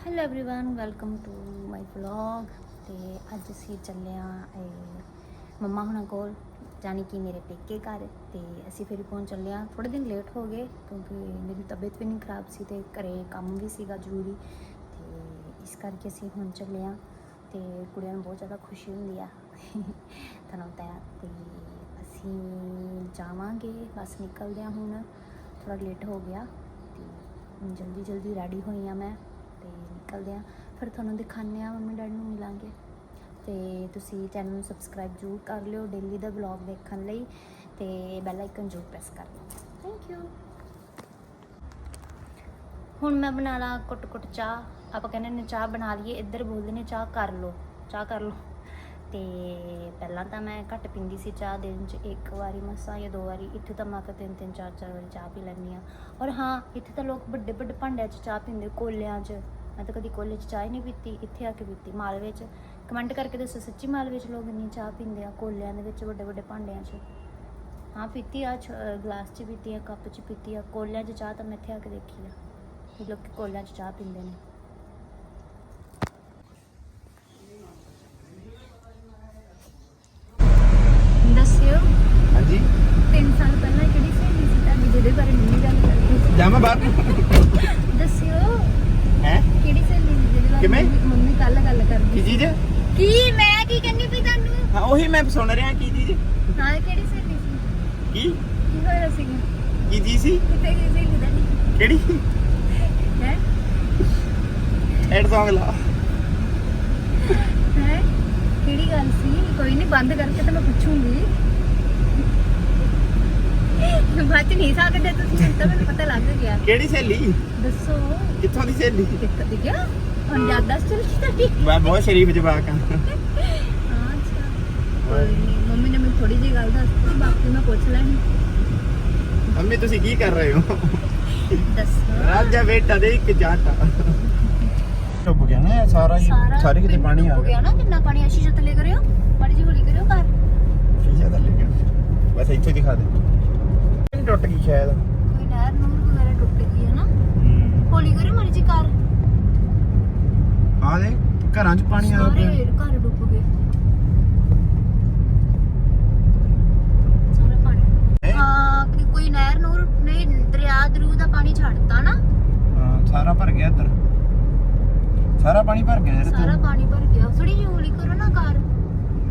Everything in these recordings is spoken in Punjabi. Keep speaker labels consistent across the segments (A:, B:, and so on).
A: hello everyone welcome to my vlog ਤੇ ਅੱਜ ਅਸੀਂ ਚੱਲੇ ਆ ਮੰਮਾ ਹੁਣਾਂ ਕੋਲ ਜਾਣੀ ਕਿ ਮੇਰੇ ਪੇਕੇ ਘਰ ਤੇ ਅਸੀਂ ਫਿਰ ਪਹੁੰਚ ਚੱਲੇ ਆ ਥੋੜੇ ਦਿਨ ਲੇਟ ਹੋ ਗਏ ਕਿਉਂਕਿ ਮੇਰੀ ਤਬੀਅਤ ਵੀ ਨਹੀਂ ਖਰਾਬ ਸੀ ਤੇ ਘਰੇ ਕੰਮ ਵੀ ਸੀਗਾ ਜ਼ਰੂਰੀ ਤੇ ਇਸ ਕਰਕੇ ਅਸੀਂ ਹੁਣ ਚੱਲੇ ਆ ਤੇ ਕੁੜੀਆਂ ਨੂੰ ਬਹੁਤ ਜ਼ਿਆਦਾ ਖੁਸ਼ੀ ਹੁੰਦੀ ਆ ਤੁਹਾਨੂੰ ਪਤਾ ਹੈ ਤੇ ਅਸੀਂ ਜਾਵਾਂਗੇ ਬਸ ਨਿਕਲਦੇ ਆ ਹੁਣ ਥੋੜਾ ਲੇਟ ਹੋ ਗਿਆ ਤੇ ਹੁਣ ਜਲਦੀ ਜਲਦੀ ਰੈਡੀ ਹੋਈ ਆ ਮੈਂ ਤੇ ਨਿਕਲਦੇ ਆ ਫਿਰ ਤੁਹਾਨੂੰ ਦਿਖਾਉਂਦੇ ਆ ਮੰਮੀ ਡੈਡੀ ਨੂੰ ਮਿਲਾਂਗੇ। ਤੇ ਤੁਸੀਂ ਚੈਨਲ ਨੂੰ ਸਬਸਕ੍ਰਾਈਬ ਜ਼ਰੂਰ ਕਰ ਲਿਓ ਡੇਲੀ ਦਾ ਵਲੌਗ ਦੇਖਣ ਲਈ ਤੇ ਬੈਲ ਆਈਕਨ ਜ਼ਰੂਰ ਪ੍ਰੈਸ ਕਰ ਲਿਓ। ਥੈਂਕ ਯੂ ਹੁਣ ਮੈਂ ਬਣਾ ਲਾ ਕੁੱਟ ਕੁੱਟ ਚਾਹ। ਆਪਾਂ ਕਹਿੰਦੇ ਨੇ ਚਾਹ ਬਣਾ ਲਈਏ, ਇੱਧਰ ਬੋਲਦੇ ਨੇ ਚਾਹ ਕਰ ਲਓ, ਚਾਹ ਕਰ ਲਓ। ਤੇ ਪਹਿਲਾਂ ਤਾਂ ਮੈਂ ਘੱਟ ਪੀਂਦੀ ਸੀ ਚਾਹ ਦਿਨ 'ਚ ਇੱਕ ਵਾਰੀ ਮਸਾਂ ਜਾਂ ਦੋ ਵਾਰੀ, ਇੱਥੇ ਤਾਂ ਮੈਂ ਤਾਂ ਤਿੰਨ ਤਿੰਨ ਚਾਰ ਚਾਰ ਵਾਰੀ ਚਾਹ ਪੀ ਲੈਂਦੀ ਆ ਔਰ ਹਾਂ, ਇੱਥੇ ਤਾਂ ਲੋਕ ਵੱਡੇ ਵੱਡੇ ਭਾਂਡਿਆਂ 'ਚ ਚਾਹ ਪੀਂਦੇ, ਕੋਲਿਆਂ 'ਚ। ਮੈਂ ਤਾਂ ਕਦੀ ਕੋਲੇ 'ਚ ਚਾਹ ਹੀ ਨਹੀਂ ਪੀਤੀ, ਇੱਥੇ ਆ ਕੇ ਪੀਤੀ ਮਾਲਵੇ 'ਚ। ਕਮੈਂਟ ਕਰਕੇ ਦੱਸੋ ਸੱਚੀ ਮਾਲਵੇ 'ਚ ਲੋਕ ਇੰਨੀ ਚਾਹ ਪੀਂਦੇ ਆ, ਕੋਲਿਆਂ ਦੇ ਵਿੱਚ ਵੱਡੇ ਵੱਡੇ ਭਾਂਡਿਆਂ 'ਚ। ਹਾਂ, ਪੀਤੀ ਆ ਗਲਾਸ 'ਚ ਪੀਤੀ ਆ, ਕੱਪ 'ਚ ਪੀਤੀ ਆ, ਕੋਲਿਆਂ 'ਚ ਚਾਹ ਤਾਂ ਮੈਂ ਇੱਥੇ ਆ ਕੇ ਦੇਖੀ ਆ। ਕਿ ਲੋਕ ਕੋਲਿਆਂ 'ਚ ਚਾਹ ਪੀਂਦੇ ਨੇ ਦੱਸਿਓ
B: ਹਾਂਜੀ
A: 3 ਸਾਲ ਪਹਿਲਾਂ ਕਿਹੜੀ ਸਹੇਲੀ ਸੀ ਤੁਹਾਡੀ ਜਿਹਦੇ ਬਾਰੇ ਮੰਮੀ ਗੱਲ ਦੱਸਿਓ।
B: ਹੈ?
A: ਕਿਹੜੀ ਸਹੇਲੀ ਸੀ ਜਿਹਦੇ
B: ਕਿਵੇਂ?
A: ਮੰਮੀ- ਮੰਮੀ ਕੱਲ ਗੱਲ
B: ਕੀ
A: ਕਰਦੀ
B: ਚੀਜ਼?
A: ਕੀ? ਮੈਂ ਕੀ ਕਹਿੰਦੀ ਪਈ ਤੁਹਾਨੂੰ?
B: ਹਾਂ ਉਹੀ ਮੈਂ ਸੁਣ ਰਿਹਾ ਕੀ ਚੀਜ਼?
A: ਹਾਂ ਕਿਹੜੀ ਸਹੇਲੀ ਸੀ?
B: ਕੀ?
A: ਕੀ ਹੋਇਆ ਸੀ
B: ਕੀ ਜੀ ਸੀ?
A: ਕਿਤੇ ਕੀ ਸਹੇਲੀ ਦਾ ਨਹੀਂ
B: ਕਿਹੜੀ?
A: ਹੈ?
B: ਐਡ Song ਲਾ।
A: ਹੈ? ਕਿਹੜੀ ਗੱਲ ਸੀ? ਕੋਈ ਨਹੀਂ ਬੰਦ ਕਰਕੇ ਤਾਂ ਮੈਂ ਪੁੱਛੂੰਗੀ। ਬਾਤ ਨਹੀਂ ਸਕਦੇ ਤੁਸੀਂ ਮੈਨੂੰ ਤਾਂ ਮੈਨੂੰ ਪਤਾ ਲੱਗ ਗਿਆ।
B: ਕਿਹੜੀ ਸਹੇਲੀ?
A: ਦੱਸੋ।
B: ਕਿੱਥੋਂ ਦੀ ਸਹੇਲੀ?
A: ਦਿੱਕਤ ਦਿਖਿਆ ਹੁਣ ਯਾਦਾਸ਼ਤ ਚਲ ਗਈ
B: ਮੈਂ ਬਹੁਤ ਸ਼ਰੀਫ ਜਵਾਕ ਆ।
A: ਹਾਂ ਅੱਛਾ। ਕੋਈ ਨਹੀਂ ਮੰਮੀ ਨੇ ਮੈਨੂੰ ਥੋੜੀ ਜਿਹੀ ਗੱਲ ਦੱਸਤੀ ਬਾਕੀ ਮੈਂ ਪੁੱਛ ਲੈਣੀ।
B: ਮੰਮੀ ਤੁਸੀਂ ਕੀ ਕਰ ਰਹੇ ਹੋ?
A: ਦੱਸੋ।
B: ਰਾਜਾ ਬੇਟਾ ਦੇ ਇੱਕ ਜਾਟਾ ਡੁੱਬ ਗਿਆ ਨਾ ਸਾਰਾ ਹੀ ਸਾਰੇ ਕਿਤੇ ਪਾਣੀ ਆ
A: ਗਿਆ। ਨਾ ਕਿੰਨਾ ਪਾਣੀ ਅਸ਼ੀ ਜਤ ਲੈ ਕਰਿਓ। ਮਾੜੀ ਜਿਹੀ ਹੌਲੀ ਕਰਿਓ ਘਰ।
B: ਸ਼ੀਸ਼ਾ ਤਾਂ ਲੈ ਗਿਆ ਬਸ ਇੱਥੇ ਦਿਖਾ ਦੇ। ਨਹੀਂ ਟੁੱਟ ਗਈ ਸ਼ਾਇਦ।
A: ਕੋਈ ਨਹਿਰ ਨੂਰ ਵਗੈਰਾ ਟੁੱਟ ਗਈ ਹੈ ਨਾ। ਹੌਲੀ ਕਰਿਓ ਮਾੜੀ ਜਿਹੀ ਘਰ।
B: ਆ ਦੇ ਘਰਾਂ 'ਚ ਪਾਣੀ ਆ
A: ਸਾਰੇ
B: ਪਿਆ।
A: ਘਰ ਡੁੱਬ ਗਏ। ਸਾਰਾ ਪਾਣੀ।
B: ਹੈਂ?
A: ਹਾਂ ਕਿ ਕੋਈ ਨਹਿਰ ਨੂਰ ਨਹੀਂ ਦਰਿਆ ਦਰੂ ਦਾ ਪਾਣੀ ਛੱਡਤਾ ਨਾ।
B: ਹਾਂ ਸਾਰਾ ਭਰ ਗਿਆ ਇੱਧਰ। ਸਾਰਾ ਪਾਣੀ ਭਰ ਗਿਆ ਯਾਰ
A: ਸਾਰਾ ਪਾਣੀ ਭਰ ਗਿਆ। ਥੋੜੀ ਜਿਹੀ ਹੌਲੀ ਕਰੋ ਨਾ ਘਰ।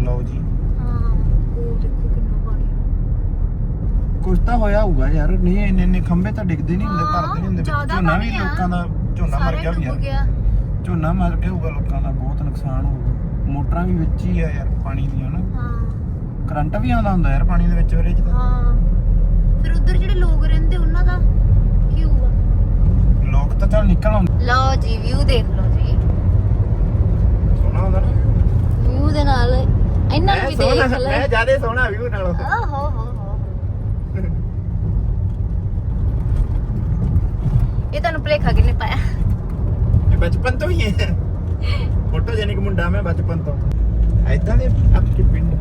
B: ਲਓ ਜੀ
A: ਹਾਂ ਉਹ ਦੇਖੋ ਕਿੰਨਾ ਪਾਣੀ
B: ਕੁਝ ਤਾਂ ਹੋਇਆ ਹੋਊਗਾ ਯਾਰ। ਨਹੀਂ ਇੰਨੇ ਇੰਨੇ ਖੰਭੇ ਤਾਂ ਡਿੱਗਦੇ ਨਹੀਂ ਹੁੰਦੇ
A: ਹਾਂ,
B: ਭਰਦੇ ਨਹੀਂ ਹੁੰਦੇ।
A: ਜ਼ਿਆਦਾ
B: ਝੋਨਾ ਵੀ। ਲੋਕਾਂ ਦਾ ਝੋਨਾ ਮਰ ਗਿਆ ਵੀ ਯਾਰ
A: ਗਿਆ।
B: ਝੋਨਾ ਮਰ ਗਿਆ ਹੋਊਗਾ ਲੋਕਾਂ ਦਾ ਬਹੁਤ ਨੁਕਸਾਨ ਹੋਊਗਾ। ਮੋਟਰਾਂ ਵੀ ਵਿੱਚ ਹੀ ਆ ਯਾਰ ਪਾਣੀ ਦੀਆਂ ਨਾ।
A: ਹਾਂ।
B: ਕਰੰਟ ਵੀ ਆਉਂਦਾ ਹੁੰਦਾ ਯਾਰ ਪਾਣੀ ਦੇ ਵਿੱਚ ਵੀਰੇ ਜਦੋਂ
A: ਹਾਂ। ਫਿਰ ਉਧਰ ਜਿਹੜੇ ਲੋਕ ਰਹਿੰਦੇ ਉਹਨਾਂ ਦਾ ਕੀ ਹੋਊਗਾ?
B: ਲੋਕ ਤਾਂ ਚੱਲ ਨਿਕਲ ਆਉਂਦੇ।
A: ਲਓ ਜੀ ਵਿਊ ਦੇਖ ਲਓ ਜੀ।
B: ਸੋਹਣਾ ਹੁੰਦਾ ਨਾ।
A: ਵਿਊ ਦੇ ਨਾਲ ਇਹਨਾਂ ਨੂੰ ਵੀ ਦੇਖ ਲੈ।
B: ਮੈਂ ਜ਼ਿਆਦਾ ਸੋਹਣਾ ਵਿਊ ਨਾਲੋਂ।
A: ਆਹ ਹੋ ਹੋ ਹੋ। ਇਹ ਤੁਹਾਨੂੰ ਭਲੇਖਾ ਕਿਨੇ ਪਾਇਆ?
B: ਇਹ ਬਚਪਨ ਤੋਂ ਹੀ ਹੈ। ਫੋਟੋਜੈਨਿਕ ਮੁੰਡਾ ਮੈਂ ਬਚਪਨ ਤੋਂ। ਐਦਾਂ ਦੇ ਆਪਕੇ ਪਿੰਡ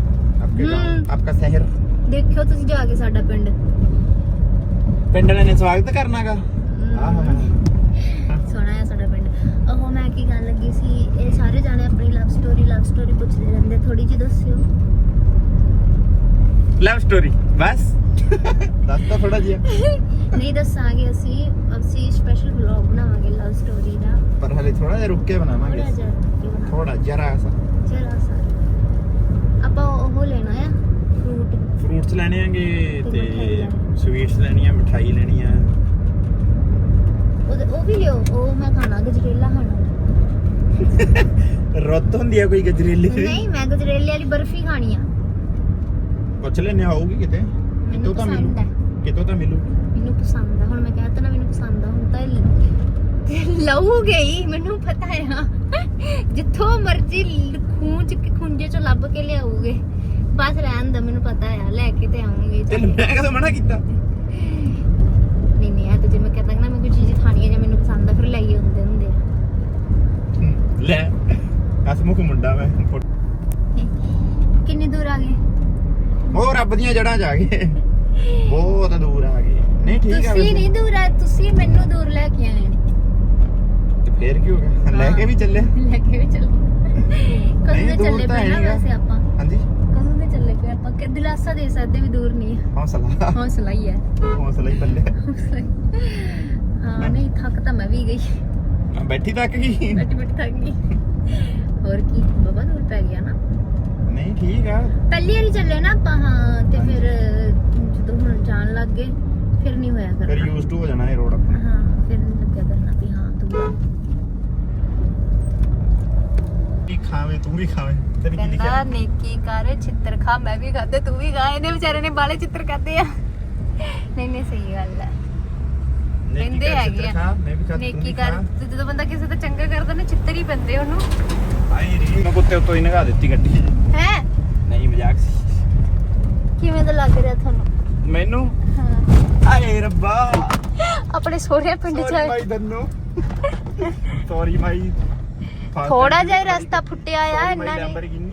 B: ਆਪਕੇ। ਗਾਂव ਆਪਕਾ ਸ਼ਹਿਰ।
A: ਦੇਖਿਓ ਤੁਸੀਂ ਜਾ ਕੇ ਸਾਡਾ ਪਿੰਡ।
B: ਪਿੰਡ ਵਾਲਿਆਂ ਨੇ ਸਵਾਗਤ ਕਰਨਾਗਾ। ਆਹ
A: ਸੋਹਣਾ ਹੈ ਸਾਡਾ ਪਿੰਡ। ਉਹ ਮੈਂ ਕੀ ਗੱਲ ਲੱਗੀ ਸੀ ਇਹ ਸਾਰੇ ਜਾਣੇ ਆਪਣੀ ਲਵ ਸਟੋਰੀ ਲਵ ਸਟੋਰੀ ਪੁੱਛਦੇ ਰਹਿੰਦੇ ਥੋੜੀ ਜਿਹੀ ਦੱਸਿਓ।
B: ਲਵ ਸਟੋਰੀ ਬਸ। ਦੱਸ ਤਾਂ ਥੋੜਾ ਜਿਹਾ।
A: ਨਹੀਂ ਦੱਸਾਂਗੇ ਅਸੀਂ। ਅਸੀਂ ਸਪੈਸ਼ਲ ਵਲੌਗ ਬਣਾਵਾਂਗੇ ਲਵ ਸਟੋਰੀ ਦਾ।
B: ਪਰ ਹਲੇ ਥੋੜਾ ਜਿਹਾ ਰੁੱਕ ਕੇ ਬਣਾਵਾਂਗੇ
A: ਥੋੜਾ ਜਿਹਾ ਕੀ ਬਣਾਵਾਂਗੇ।
B: ਥੋੜਾ ਜਰਾ ਸਾ।
A: ਜਰਾ ਸਾ। ਆਪਾਂ ਉਹ ਲੈਣਾ ਆ ਫਰੂਟ
B: ਫਰੂਟਸ ਲੈਣੇ ਆਂਗੇ
A: ਤੇ
B: ਤੇ
A: ਮਿਠਾਈ ਲੈਣੀ।
B: ਸਵੀਟਸ ਲੈਣੀਆਂ ਮਠਾਈ ਲੈਣੀ ਆ
A: ਉਹ ਉਹ ਵੀ ਲਿਓ। ਉਹ ਮੈਂ ਖਾਣਾ ਗਜਰੇਲਾ ਖਾਣਾ।
B: ਰੁੱਤ ਹੁੰਦੀ ਆ ਕੋਈ ਗਜਰੇਲੇ ਦੀ?
A: ਨਹੀਂ ਮੈਂ ਗਜਰੇਲੇ ਵਾਲੀ ਬਰਫੀ ਖਾਣੀ ਆ।
B: ਪੁੱਛ ਲੈਣੇ ਆਊਗੀ ਕਿਤੇ? ਕਿਤੋਂ ਤਾਂ
A: ਪਸੰਦ
B: ਮਿਲੂ?
A: ਹੈ।
B: ਕਿਤੋਂ ਤਾਂ ਮਿਲੂ?
A: ਮੈਨੂੰ ਪਸੰਦ ਆ ਹੁਣ ਮੈਂ ਕਹਿਤਾ ਨਾ ਮੈਨੂੰ ਪਸੰਦ ਆ। ਹੁਣ ਤਾਂ ਇਹ ਲਊ ਗਈ ਮੈਨੂੰ ਪਤਾ ਆ ਜਿੱਥੋਂ ਮਰਜ਼ੀ ਲ- ਖੂੰਜ ਕੇ ਖੁੰਝੇ ਚੋਂ ਲੱਭ ਕੇ ਲਿਆਉਗੇ ਬਸ ਰਹਿਣ ਦਾ ਮੈਨੂੰ ਪਤਾ ਆ ਲੈ ਕੇ ਤੇ ਆਉਂਗੇ
B: ਤੇ ਮੈਂ ਕਦੋਂ ਮਨਾ ਕੀਤਾ?
A: ਨਹੀਂ ਨਹੀਂ ਆ ਤੇ ਜੇ ਮੈਂ ਕਹਤਾ ਨਾ ਮੈਂ ਕੋਈ ਚੀਜ਼ ਖਾਣੀ ਹੈ ਜਾਂ ਮੈਨੂੰ ਪਸੰਦ ਆ ਫਿਰ ਲੈ ਹੀ ਆਉਂਦੇ ਹੁੰਦੇ ਆ।
B: ਲੈ ਹਸਮੁਖ ਮੁੰਡਾ ਮੈਂ
A: ਕਿੰਨੀ ਦੂਰ ਆ ਗਏ?
B: ਰੱਬ ਦੀਆਂ ਜੜਾਂ ਜਾ ਗਏ। ਬਹੁਤ ਦੂਰ ਆ ਗਏ। ਨਹੀਂ ਠੀਕ ਆ
A: ਤੁਸੀਂ। ਨਹੀਂ ਦੂਰ ਆ ਤੁਸੀਂ ਮੈਨੂੰ ਦੂਰ ਲੈ ਕੇ ਆਏ
B: ਤੇ ਫੇਰ ਕੀ ਹੋ ਗਿਆ? ਲੈ ਕੇ ਵੀ ਚੱਲੇ।
A: ਲੈ ਕੇ ਵੀ ਚੱਲੇ। ਕਦੋਂ ਦੇ ਚੱਲੇ
B: ਨੀਗਾ।
A: ਵੈਸੇ ਆਪਾਂ?
B: ਹਾਂਜੀ?
A: ਕਦੋਂ ਦੇ ਚੱਲੇ ਪਏ ਆਪਾਂ? ਕਿ ਦਿਲਾਸਾ ਦੇ ਸਕਦੇ ਵੀ ਦੂਰ ਨਹੀਂ ਹੈ
B: ਹੌਸਲਾ।
A: ਹੌਸਲਾ ਹੀ ਹੈ
B: ਹੌਸਲਾ ਹੀ ਬੱਲੇ।
A: ਹਾਂ। ਨਹੀਂ ਥੱਕ ਤਾਂ ਮੈਂ ਵੀ ਗਈ।
B: ਬੈਠੀ ਤੱਕ ਗਈ।
A: ਬੈਠੀ ਬੈਠੀ ਥੱਕ ਗਈ। ਹੋਰ ਕੀ? ਬਾਬਾ ਦੂਰ ਪੈ ਗਿਆ ਨਾ।
B: ਨਹੀਂ ਠੀਕ ਆ।
A: ਪਹਿਲੀ ਵਾਰੀ ਚੱਲੇ ਨਾ ਆਪਾਂ ਹਾਂ ਤੇ ਫਿਰ ਜਦੋਂ ਹੁਣ ਜਾਣ ਲੱਗ ਗਏ ਫਿਰ ਨਹੀਂ ਹੋਇਆ
B: ਫਿਰ
A: ਕਰਨਾ
B: ਯੂਜ਼ ਟੂ ਹੋ ਜਾਣਾ ਇਹ ਰੋਡ ਆਪਣਾ।
A: ਹਾਂ ਫਿਰ ਨਹੀਂ ਲੱਗਿਆ ਕਰਨਾ ਵੀ ਹਾਂ ਆ।
B: ਕੀ ਖਾਵੇਂ ਤੂੰ ਵੀ ਖਾਵੇਂ। ਤੇਰੀ ਕੀ
A: ਕਹਿੰਦਾ
B: ਲਿਖਿਆ
A: ਨੇਕੀ ਕਰ ਚਿੱਤਰ ਖਾ ਮੈਂ ਵੀ ਖਾਦੇ ਤੂੰ ਵੀ ਖਾ। ਇਹਨੇ ਵਿਚਾਰੇ ਨੇ ਬਾਲੇ ਚਿੱਤਰ ਖਾਦੇ ਆ। ਨਹੀਂ ਨਹੀਂ ਸਹੀ ਗੱਲ ਹੈ ਕਹਿੰਦੇ
B: ਕਰ,
A: ਹੈਗੇ ਆ।
B: ਮੈਂ ਵੀ ਖਾ, ਤੂੰ
A: ਨੇਕੀ
B: ਵੀ
A: ਕਰ
B: ਖਾ।
A: ਤੇ ਜਦੋਂ ਬੰਦਾ ਕਿਸੇ ਦਾ ਚੰਗਾ ਕਰਦਾ ਨਾ ਚਿੱਤਰ ਹੀ ਪੈਂਦੇ ਉਹਨੂੰ।
B: ਆਈ ਰੀ ਮੈਂ ਕੁੱਤੇ ਉੱਤੋਂ ਹੀ ਨਗਾ ਦਿੱਤੀ ਗੱਡੀ। 'ਚ।
A: ਹੈ?
B: ਨਹੀਂ ਮਜ਼ਾਕ ਸੀ।
A: ਕਿਵੇਂ ਦਾ ਲੱਗ ਰਿਹਾ ਤੁਹਾਨੂੰ?
B: ਮੈਨੂੰ?
A: ਹਾਂ।
B: ਆਏ ਰੱਬਾ।
A: ਆਪਣੇ ਸੋਹਰੇ ਪਿੰਡ ਚ
B: ਸੌਰੀ
A: ਆਏ।
B: ਮਾਈ ਦੰਨੂ ਸੌਰੀ ਮਾਈ
A: ਥੋੜਾ ਜਿਹਾ ਰਸਤਾ ਫੁੱਟਿਆ ਆ ਇਹਨਾਂ ਨੇ।
B: ਨੇ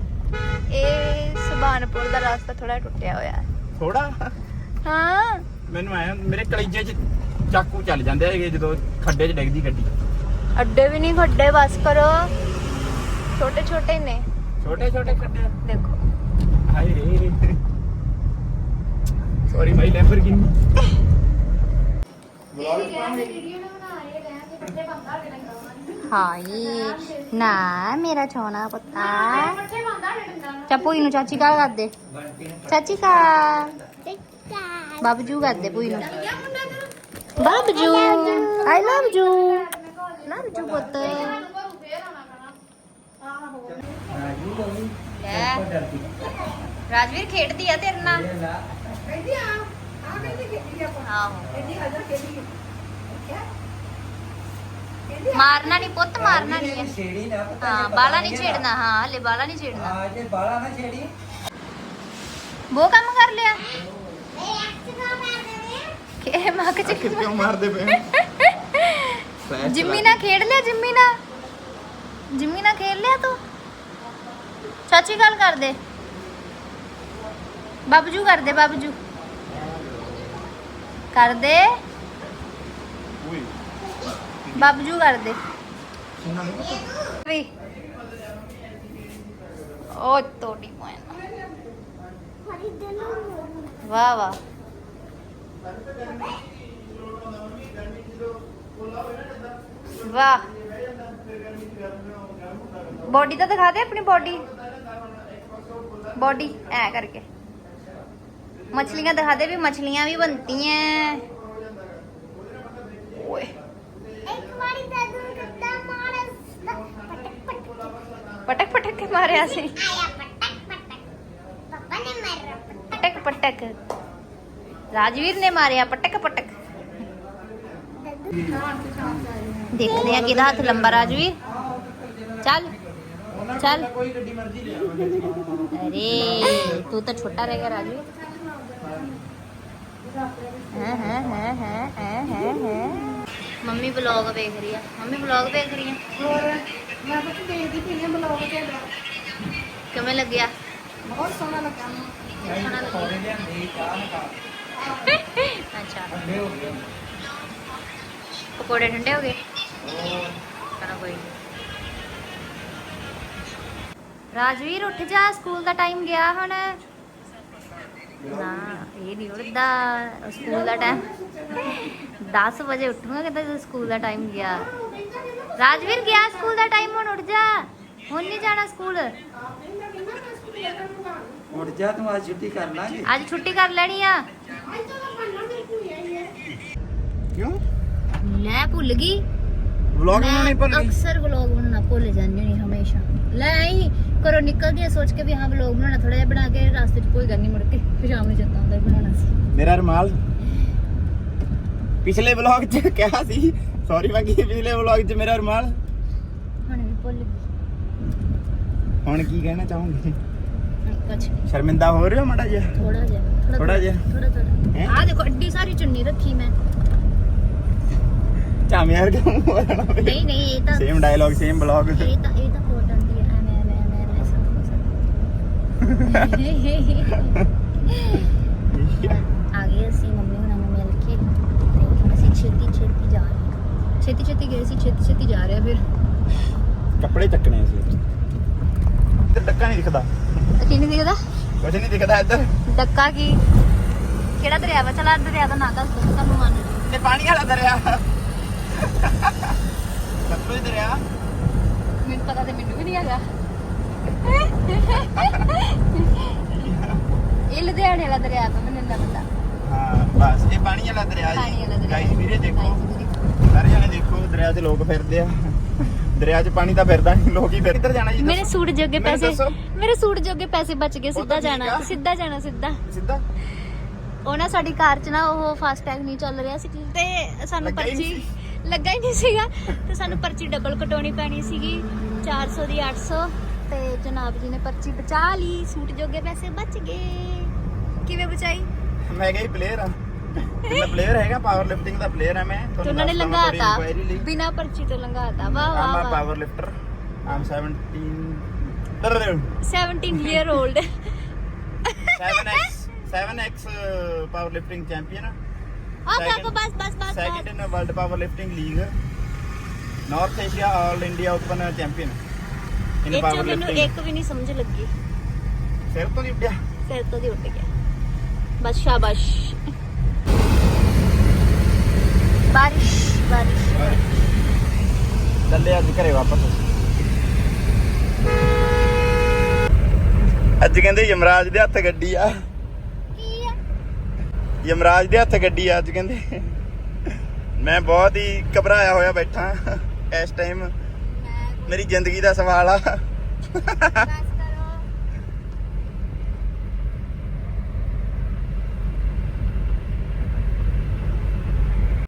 A: ਇਹ ਸੁਬਾਨਪੁਰ ਦਾ ਰਸਤਾ ਥੋੜਾ ਟੁੱਟਿਆ ਹੋਇਆ। ਹੈ।
B: ਥੋੜਾ
A: ਹਾਂ।
B: ਮੈਨੂੰ ਆਇਆ ਮੇਰੇ ਕਲੇਜੇ 'ਚ ਚਾਕੂ ਚੱਲ ਜਾਂਦੇ ਹੈਗੇ ਜਦੋਂ ਖੱਡੇ 'ਚ ਡਿੱਗਦੀ ਗੱਡੀ।
A: ਅੱਡੇ ਵੀ ਨਹੀਂ ਖੱਡੇ ਬਸ ਕਰੋ। ਛੋਟੇ ਛੋਟੇ ਨੇ।
B: ਛੋਟੇ ਛੋਟੇ ਖੱਡੇ।
A: ਦੇਖੋ।
B: ਹਾਏ ਰੇ ਸੌਰੀ ਮਾਈ ਲੈਂਬਰਗਿਨੀ
A: ਹਾਏ ਨਾ ਮੇਰਾ ਛੋਨਾ ਪੁੱਤਾ ਚਾ ਭੂਈ ਨੂੰ ਚਾਚੀ ਕਾ ਕਰ ਦੇ ਚਾਚੀ ਕਾ ਬਾਬਜੂ ਕਰ ਦੇ ਭੂਈ ਨੂੰ। ਬਾਬਜੂ I love you love you ਪੁੱਤ ਰਾਜਵੀਰ ਖੇਡਦੀ ਆ ਤੇਰੇ ਨਾਲ। ਆਹੋ। ਮਾਰਨਾ ਨਹੀਂ ਪੁੱਤ ਮਾਰਨਾ ਨਹੀਂ ਹੈ
C: ਛੇੜੀ ਨਾ ਪਤਾ
A: ਹਾਂ ਬਾਲਾ ਨਹੀਂ ਛੇੜਨਾ ਹਾਂ ਹਲੇ ਬਾਲਾ ਨਹੀਂ ਛੇੜਨਾ।
C: ਆ ਜੇ ਬਾਲਾ ਨਾ ਛੇੜੀ।
A: ਉਹ ਕੰਮ ਕਰ ਲਿਆ। ਕਿ ਮੱਕ ਚ
B: ਕਿਉਂ ਮਾਰਦੇ ਪਏ
A: ਜਿੰਮੀ ਨਾਲ ਖੇਡ ਲਿਆ ਜਿੰਮੀ ਨਾਲ? ਜਿੰਮੀ ਨਾਲ ਖੇਡ ਲਿਆ ਤੂੰ? ਚਾਚੀ ਗੱਲ ਕਰ ਦੇ ਬਾਬਜੂ ਕਰ ਦੇ ਬਾਬਜੂ। ਕਰ ਦੇ
B: ਓਏ।
A: ਬਾਬਜੂ ਕਰ ਦੇ ਵੀ। ਉਹ ਤੋੜੀ ਪੋਇਨ ਵਾਹ ਵਾਹ। वाह। बॉडी तो दिखा दे अपनी बॉडी बॉडी ऐ करके। मछलियाँ दिखा दे भी मछलियाँ भी बनती हैं। पटक पटक के मारे ऐसे पटक। पटक राजवीर ने मारे पटक पटक देखते हैं किधर हाथ लंबा राजवीर चल चल
B: ਕੋਈ ਗੱਡੀ ਮਰਜ਼ੀ ਲਿਆ
A: अरे तू तो छोटा रहेगा राजवीर हैं हैं हैं हैं हैं हैं हैं ਮੰਮੀ ਵਲੌਗ ਵੇਖ ਰਹੀ ਆ ਮੰਮੀ ਵਲੌਗ ਵੇਖ ਰਹੀ ਆ
D: ਹੋਰ ਮੈਂ ਤਾਂ ਦੇਖਦੀ ਪਈ ਹਾਂ ਬਲੌਗ ਤੇ
A: ਕਿਵੇਂ ਲੱਗਿਆ
D: ਬਹੁਤ ਸੋਹਣਾ ਲੱਗਾ ਮੈਨੂੰ
A: ਸੋਹਣਾ ਲੱਗਿਆ
C: ਪੌੜੇ ਲਿਆਂਦੇ ਚਾਹ ਨਾ
A: ਅੱਛਾ।
C: ਠੰਡੇ ਹੋ ਗਏ
A: ਪਕੌੜੇ ਠੰਡੇ ਹੋ ਗਏ? ਚਲੋ ਕੋਈ। ਰਾਜਵੀਰ ਉੱਠ ਜਾ ਸਕੂਲ ਦਾ ਟਾਈਮ ਗਿਆ ਹੁਣ। ਨਾ ਇਹ ਨਹੀਂ ਉੱਠਦਾ ਸਕੂਲ ਦਾ ਟਾਈਮ 10 ਵਜੇ ਉੱਠੂਗਾ ਕਹਿੰਦਾ ਸਕੂਲ ਦਾ ਟਾਈਮ ਗਿਆ। ਰਾਜਵੀਰ ਗਿਆ ਸਕੂਲ ਦਾ ਟਾਈਮ ਹੁਣ ਉੱਠ ਜਾ। ਹੁਣ ਨਹੀਂ ਜਾਣਾ ਸਕੂਲ।
C: ਉੱਠ ਜਾ ਤੂੰ ਅੱਜ ਛੁੱਟੀ ਕਰ ਲਾਂਗੇ।
A: ਅੱਜ ਛੁੱਟੀ ਕਰ ਲੈਣੀ ਆ।
B: ਕਿਉਂ?
A: ਲੈ ਭੁੱਲ ਗਈ।
B: ਵਲੌਗ
A: ਮੈਂ
B: ਬਣਾਉਣੇ ਭੁੱਲ ਗਈ।
A: ਅਕਸਰ ਵਲੌਗ ਬਣਾਉਣਾ ਭੁੱਲ ਜਾਂਦੀ ਹਾਂ ਹਮੇਸ਼ਾ। ਲੈ ਆਈ ਕਰੋ ਨਿਕਲ ਗਿਆ ਸੋਚ ਕੇ ਵੀ ਹਾਂ ਵਲੌਗ ਬਣਾਉਣਾ ਥੋੜਾ ਜਿਹਾ ਬਣਾ ਕੇ ਰਾਸਤੇ 'ਚ ਭੁੱਲ ਜਾਂਦੀ ਮੁੜ ਕੇ ਫਿਰ ਸ਼ਾਮ ਨੂੰ ਆਉਂਦਾ ਵੀ ਬਣਾਉਣਾ ਸੀ।
B: ਮੇਰਾ ਰਮਾਲ ਪਿਛਲੇ ਵਲੌਗ 'ਚ ਕਿਹਾ ਸੀ ਸੌਰੀ ਮੈਂ ਕੀ ਪਿਛਲੇ ਵਲੌਗ 'ਚ ਮੇਰਾ ਰਮਾਲ।
A: ਹੁਣ ਵੀ ਭੁੱਲ ਗਈ।
B: ਹੁਣ ਕੀ ਕਹਿਣਾ ਚਾਹੋਗੇ?
A: ਕੁਛ ਨਹੀਂ
B: ਸ਼ਰਮਿੰਦਾ ਹੋ ਰਹੇ ਹੋ ਮੜਾ ਜਿਹਾ?
A: ਥੋੜਾ ਜਿਹਾ।
B: ਥੋੜਾ ਜਿਹਾ?
A: ਥੋੜਾ? ਆ ਦੇਖੋ ਅੱਡੀ ਸਾਰੀ ਚੁੰਨੀ ਰੱਖੀ ਮੈਂ।
B: ਝਾਮਿਆਰ ਕਿਉਂ ਹੋ ਜਾਣਾ
A: ਨਹੀਂ ਨਹੀਂ ਇਹ ਤਾਂ
B: ਸੇਮ ਡਾਇਲੌਗ ਸੇਮ ਵਲੌਗ
A: ਇਹ ਤਾਂ ਇਹ ਤਾਂ ਕੋਟਨ ਦੀ ਹੈ। ਐਵੇਂ ਐਵੇਂ ਐਵੇਂ ਸਭ ਕੁਛ ਆ ਗਏ ਅਸੀਂ ਮੰਮੀ ਹੁਣਾਂ ਨੂੰ ਮਿਲ ਕੇ। ਤੇ ਅਸੀਂ ਛੇਤੀ ਛੇਤੀ ਜਾ ਰਹੇ ਛੇਤੀ ਛੇਤੀ ਗਏ ਸੀ ਛੇਤੀ ਛੇਤੀ ਜਾ ਰਿਹਾ ਫਿਰ।
B: ਕੱਪੜੇ ਚੱਕਣੇ ਸੀ। ਇੱਧਰ ਡੱਕਾ ਨਹੀਂ ਦਿਖਦਾ।
A: ਕੀ ਨਹੀਂ ਦਿਖਦਾ?
B: ਕੁਝ ਨਹੀਂ ਦਿਖਦਾ ਇੱਧਰ।
A: ਡੱਕਾ ਕੀ? ਕਿਹੜਾ ਦਰਿਆ ਵਾ? ਚਲਾ ਦਰਿਆ ਦਾ ਨਾਂ ਦੱਸ ਦੋ ਤੁਹਾਨੂੰ ਮੰਨ
B: ਇਹ ਪਾਣੀ ਵਾਲਾ ਦਰਿਆ। ਸਤਲੁਜ ਦਰਿਆ।
A: ਮੈਨੂੰ ਪਤਾ ਤੇ ਮੈਨੂੰ ਵੀ ਨਹੀਂ ਹੈਗਾ। ਇਹ ਲੁਧਿਆਣੇ ਵਾਲਾ ਦਰਿਆ ਵਾ ਮੈਨੂੰ ਪਤਾ।
B: ਹਾਂ ਬਸ ਇਹ ਪਾਣੀ ਵਾਲਾ ਦਰਿਆ
A: ਪਾਣੀ ਵਾਲਾ
B: ਜੀ
A: ਦਰਿਆ।
B: ਗਾਈਸ ਵੀਰੇ ਦੇਖੋ। ਸਾਰੇ ਜਣੇ ਦੇਖੋ ਦਰਿਆ 'ਚ ਲੋਕ ਫਿਰਦੇ ਆ। ਦਰਿਆ 'ਚ ਪਾਣੀ ਤਾਂ ਫਿਰਦਾ ਨਹੀਂ ਲੋਕ ਹੀ ਫਿਰ ਕਿੱਧਰ ਜਾਣਾ ਜੀ
A: ਮੇਰੇ? ਸੂਟ ਜੋਗੇ ਪੈਸੇ
B: ਦੱਸੋ।
A: ਮੇਰੇ ਸੂਟ ਜੋਗੇ ਪੈਸੇ ਬਚ ਗਏ ਸਿੱਧਾ
B: ਠੀਕ
A: ਜਾਣਾ
B: ਆ।
A: ਸਿੱਧਾ ਜਾਣਾ ਸਿੱਧਾ।
B: ਸਿੱਧਾ?
A: ਉਹ ਨਾ ਸਾਡੀ ਕਾਰ 'ਚ ਨਾ ਉਹ ਫਾਸਟ ਟੈਗ ਨਹੀਂ ਚੱਲ ਰਿਹਾ ਸੀ ਤੇ ਸਾਨੂੰ
B: ਲੱਗਾ ਹੀ ਨਹੀਂ
A: ਪਰਚੀ ਲੱਗਾ ਹੀ ਨਹੀਂ ਸੀਗਾ ਤੇ ਸਾਨੂੰ ਪਰਚੀ ਡਬਲ ਕਟਾਉਣੀ ਪੈਣੀ ਸੀਗੀ 400 ਦੀ 800 ਤੇ ਜਨਾਬ ਜੀ ਨੇ ਪਰਚੀ ਬਚਾ ਲਈ ਸੂਟ ਜੋਗੇ ਪੈਸੇ ਬਚ ਗਏ। ਕਿਵੇਂ ਬਚਾਈ?
B: ਮੈਂ ਗਈ ਪਲੇਅਰ ਆ। ਤੇ ਮੈਂ ਪਲੇਅਰ ਹੈਗਾ ਪਾਵਰ ਲਿਫਟਿੰਗ ਦਾ ਪਲੇਅਰ ਆ ਮੈਂ
A: ਤੇ ਉਹਨਾਂ ਨੇ
B: ਦੱਸਦਾ ਮੈਂ ਤੁਹਾਡੀ
A: ਲੰਘਾਤਾ
B: inquiry ਲਈ।
A: ਬਿਨਾ ਪਰਚੀ ਤੋਂ ਲੰਘਾਤਾ ਵਾਹ
B: I'm
A: ਵਾਹ ਵਾਹ
B: power lifter. I'm 17. Brrr.
A: 17 year old
B: 7x 7x uh, powerlifting champion.
A: ਆ
B: Second-
A: ਬਸ ਬਸ ਬਸ
B: Second
A: bus
B: in the World Powerlifting League. North Asia All India Open champion. In
A: ਇਹ ਚੋਂ ਮੈਨੂੰ
B: powerlifting.
A: ਇੱਕ ਵੀ ਨਹੀਂ ਸਮਝ ਲੱਗੀ
B: ਸਿਰ ਤੋਂ ਨਹੀਂ ਉੱਡਿਆ
A: ਸਿਰ ਤੋਂ ਦੀ ਉੱਡ ਗਿਆ ਬਸ ਸ਼ਾਬਾਸ਼ ਬਾਰਿਸ਼ ਬਾਰਿਸ਼।
B: ਚੱਲੇ ਅੱਜ ਘਰੇ ਵਾਪਸ। ਅੱਜ ਕਹਿੰਦੇ ਯਮਰਾਜ ਦੇ ਹੱਥ ਗੱਡੀ ਆ।
A: ਕੀ ਆ?
B: ਯਮਰਾਜ ਦੇ ਹੱਥ ਗੱਡੀ ਆ ਅੱਜ ਕਹਿੰਦੇ। ਮੈਂ ਬਹੁਤ ਹੀ ਘਬਰਾਇਆ ਹੋਇਆ ਬੈਠਾ ਇਸ ਟਾਈਮ ਮੇਰੀ ਜ਼ਿੰਦਗੀ ਦਾ ਸਵਾਲ ਆ।
A: ਬਸ